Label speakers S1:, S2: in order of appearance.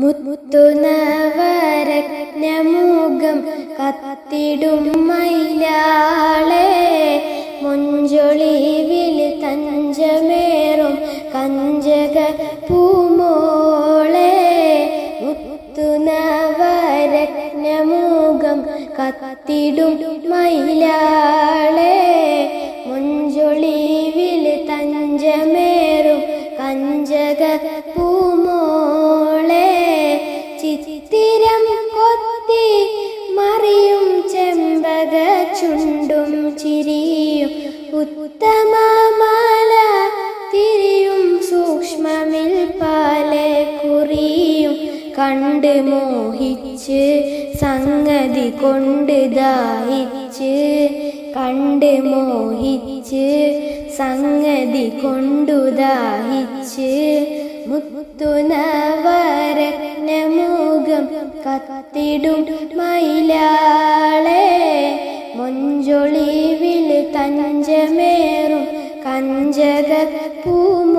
S1: മുത്തുനവരജ്ഞമുഖം കത്തിടും മൈലാളെ മൊഞ്ചൊളിവിൽ തഞ്ചമേറും കഞ്ചക പൂമോളെ മുത്തുനവരജ്ഞമുഖം കത്തിടും മൈലാളെ മൊഞ്ചൊളിവിൽ തഞ്ചമേറും കഞ്ചക പൂമോളെ ചിത്തിരം കൊത്തി മറിയും ചെമ്പക ചുണ്ടും ചിരിയും ഉത്തമമാല തിരിയും സൂക്ഷ്മമിൽ പാലെ കുറിയും കണ്ട് മോഹിച്ച് സംഗതി കൊണ്ട് ദാഹിച്ച് കണ്ട് മോഹിച്ച് സംഗതി കൊണ്ടു ദാഹിച്ച് മുത്തുനവരജ്ഞമുഖം കത്തിടും മയിലാളെ. മുഞ്ചൊളിവിൽ തഞ്ചമേറും കഞ്ചക പൂമോ